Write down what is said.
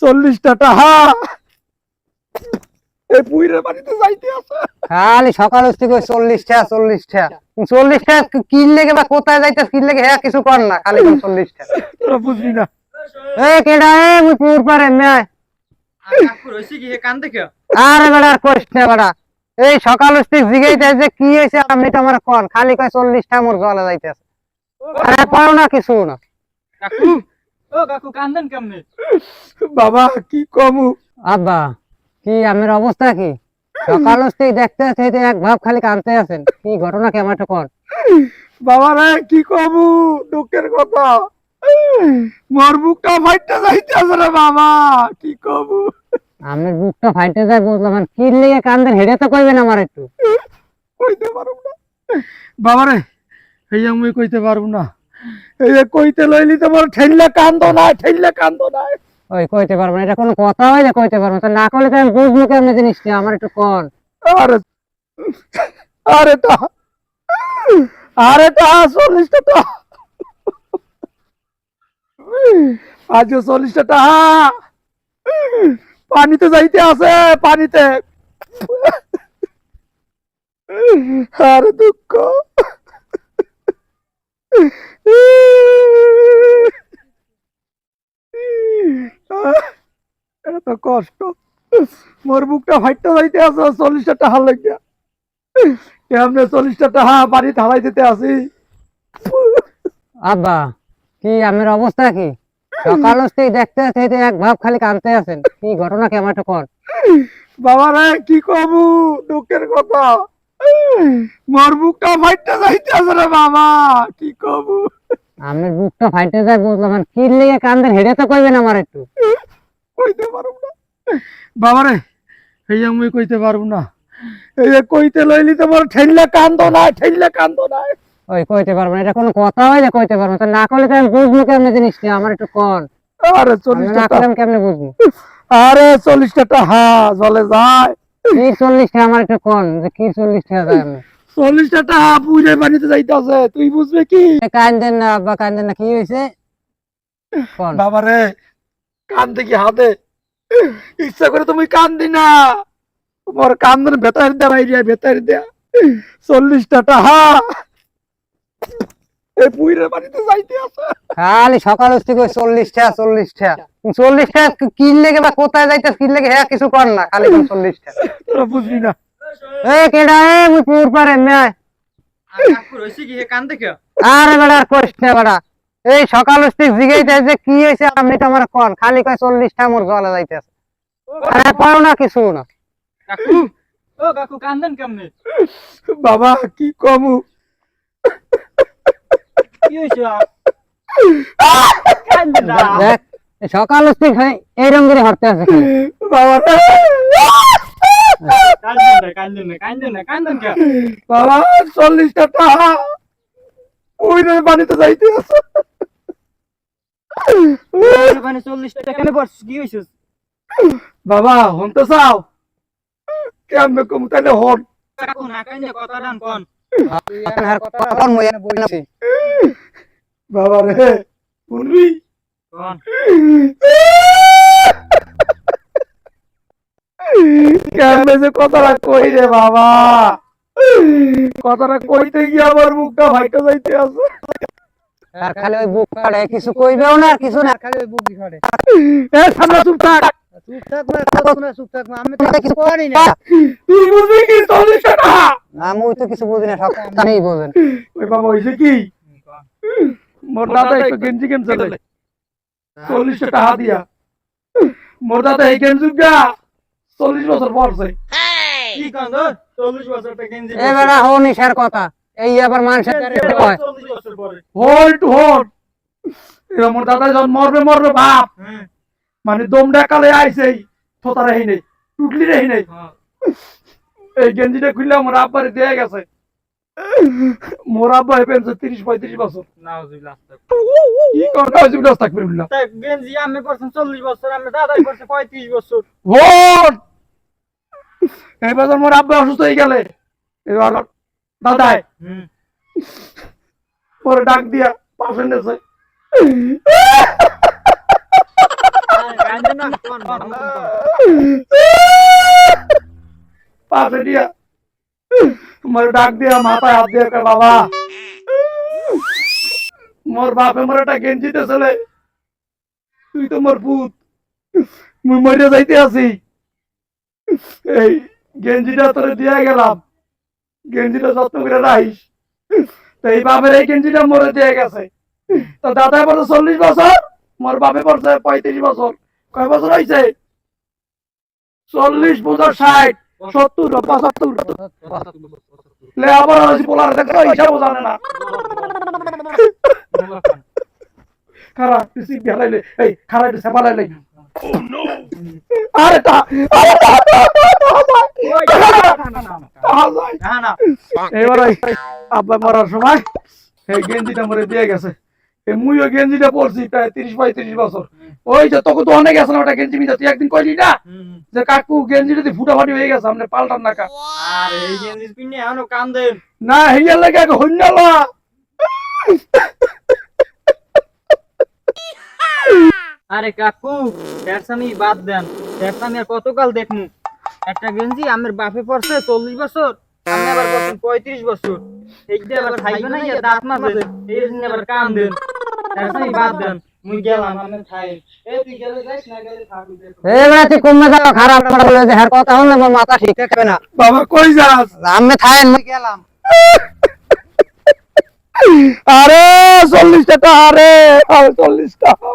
চল্লিশটা টাহা এই পুইরের বাড়িতে যাইতে আছে। খালি সকাল থেকে চল্লিশটা চল্লিশটা। চল্লিশটা কিনলে বা কোথায় যাইতে হ্যাঁ কিছু কর না খালি চল্লিশটা। তোরা বুঝবি না। এ কেডা এ মুই পুর পারে মেয় আরে বেড়া আর করিস না বেড়া। এই সকাল থেকে জিগাইতে যে কি হয়েছে আপনি তো আমার কন খালি কয় চল্লিশটা মোর জলে যাইতেছে। না কিছু না। বাবা কি কমু? আব্বা কি আমার অবস্থা কি? সকাল দেখতে থেকে এক ভাব খালি কানতে আছেন। কি ঘটনা কি আমার একটু বাবা রে কি কমু? দুঃখের কথা। মোর বুকটা ফাইটটা যাইতে আছে রে বাবা কি কমু? আমি বুকটা ফাইটে যায় বুঝলাম আর কি লেগে কান্দেন হেডে তো কইবেন আমার একটু। কইতে পারব না। বাবা রে এই আমি কইতে পারব না। এই যে কইতে লইলি তোমার ঠেললে কান্দো না ঠেললে কান্দো না ওই কইতে পারব না এটা কোনো কথা হয় যে কইতে পারব না। তো না করলে তো আমি বুঝব কেমন জিনিসটা আমার একটু কন। আরে আরে আরে চল্লিশটা চল্লিশটা টা পানিতে যাইতে আছে পানিতে। আরে দুঃখ। এত কষ্ট। মোর বুকটা ফাইটটা যাইতে আছে চল্লিশটা টাকা লাগিয়া। কেমনে চল্লিশটা টাকা বাড়িতে হারাই দিতে আসি? আব্বা কি আমার অবস্থা কি? সকাল থেকে দেখতে থেকে এক ভাব খালি কানতে আছেন। কি ঘটনা কি আমার কন বাবা রে কি কমু? দুঃখের কথা। মোর বুকটা ফাইটটা যাইতে আছে রে বাবা কি আমার বুকটা ফাইটে যায় বুঝলাম আর কি লেগে হেডে তো কইবেন আমার একটু। কইতে পারব না। বাবা রে এই আমি কইতে পারব না। এই কইতে লইলি তোমার ঠেললে কান্দো না ঠেললে কান্দো না ওই কইতে পারব না এটা কোনো কথা হয় যে কইতে পারব না। তো না করলে তো আমি বুঝব কেমন জিনিসটা আমার একটু কন। আরে চল্লিশটা না কেমনে বুঝব? আরে চল্লিশটা টাকা জলে যায়। কি চল্লিশটা আমার একটু কন? যে কি চল্লিশটা টাকা পুজোর বাড়িতে যাইতে আছে তুই বুঝবে কি? কান্দেন না আব্বা কান্দেন না কি হয়েছে কন? বাবা রে কান দেখি হাতে। ইচ্ছা করে তুমি কান দি না। তোমার কান ধরে ভেতর দেয়া ভেতর দেয়া। চল্লিশটা টাকা এই পুইরের বাড়িতে যাইতে আছে। খালি সকাল থেকে চল্লিশটা চল্লিশটা। চল্লিশটা কিনলে বা কোথায় যাইতে কিনলে হ্যাঁ কিছু কর না খালি চল্লিশটা। তোরা বুঝবি না। এ কেডা এ মুই পুর পারে মেয় আরে বেড়া আর করিস না বেড়া। এই সকাল জিগাইতে যে কি হয়েছে আপনি তো আমার কন। খালি কয় চল্লিশটা মোর জলে যাইতেছে। আরে পারো না কিছু না। বাবা কি কমু? দেখ এই সকাল করে হরতে আছে বাবা। রে বাবা চল্লিশটা টাকা যাইতে আছে। বাবা চাও? কেমনে হন। মই এনে বই নাছি। বাবা রে শুনবি কেমনে কথাটা কই রে বাবা? কথাটা কইতে গিয়ে আমার মুখটা ভাইটা যাইতে আছে। আর খালি ওই বুক কাড়ে কিছু কইবেও না কিছু না। খালি ওই বুক কাড়ে এ সামনে চুপ থাক। চুপ থাক না থাক চুপ থাক না আমি তো কিছু করি না। তুই বুঝবি কি টাকা আমি তো কিছু বুঝি না সব বোঝেন। ওই বাবা হয়েছে কি? মোর দাদা একটু গেঞ্জি কেনছে চল্লিশ টাকা দিয়া। মোর দাদা এই গেঞ্জি গা চল্লিশ বছর পরছে। এ বেড়া হো নিশার কথা। এই আবার মানুষের হয় হোল্ড হোল্ড এবার মোর দাদা যখন মরবে মরবে বাপ। মানে দম ডাকালে আইসেই থোতা রেহি নেই টুটলি রেহি নেই। এই গেঞ্জিটা খুললে মোর আব্বারে দিয়ে গেছে। মোর আব্বা হয়ে পেয়েছে তিরিশ পঁয়ত্রিশ বছর। কি কথা হয়েছে বিলাস থাকবে বললাম ভোট! এবার যখন মোর আব্বা অসুস্থ হয়ে গেলে। এবার দাদাই পরে ডাক দিয়া পাশে নেছে পাশে দিয়া। মোর ডাক দিয়া মাথায় হাত দিয়া বাবা। মোর বাপে মোর একটা গেঞ্জিতে চলে। তুই তো মোর পুত মুই মরে যাইতে আছি এই গেঞ্জিটা তোরে দিয়া গেলাম। গেঞ্জিটা যত্ন করে রাখিস। তো এই বাপের এই গেঞ্জিটা মরে দিয়ে গেছে। তো দাদাই পড়ছে চল্লিশ বছর। মোর বাপে পড়ছে পঁয়ত্রিশ বছর। কয় বছর হয়েছে চল্লিশ বছর ষাট। সত্তর পঁচাত্তর। লে আবার পোলার দেখো হিসাবও জানে না। খারা গেলাইলে এই খারা একটু সেপালাইলে আরে তা আরে এবার আব্বা মরার সময় এই গেঞ্জিটা মরে দিয়ে গেছে। এই মুইও গেঞ্জিটা পরছি প্রায় তিরিশ পঁয়ত্রিশ বছর। ওই যে তোকে তো অনেক আছে না ওটা গেঞ্জি মিজা তুই একদিন কইলি না যে কাকু গেঞ্জিটা দিয়ে ফুটাফাটি হয়ে গেছে আপনি পাল্টান না কা আর এই গেঞ্জি পিনে এখনও কান্দেন না হেয়ার লাগে আগে হইনালা আরে কাকু ব্যবসামি বাদ দেন। ব্যবসামি আর কতকাল দেখমু? একটা গেঞ্জি আমার বাপে পড়ছে চল্লিশ বছর আমি আবার পড়ছেন পঁয়ত্রিশ বছর। এই যে আবার খাইবে না দাঁত মাঝে এই আবার কান দেন। ব্যবসামি বাদ দেন। মুই গেলাম আমি খাই এই তুই গেলে যাইস না গেলে থাকবি দেখো। এবারে তুই কমে যাও খারাপ বলে যে কথা হল না মাথা ঠিক থাকবে না। বাবা কই যাস? আমি মুই গেলাম। আরে চল্লিশ টাকা আরে আরে চল্লিশ টাকা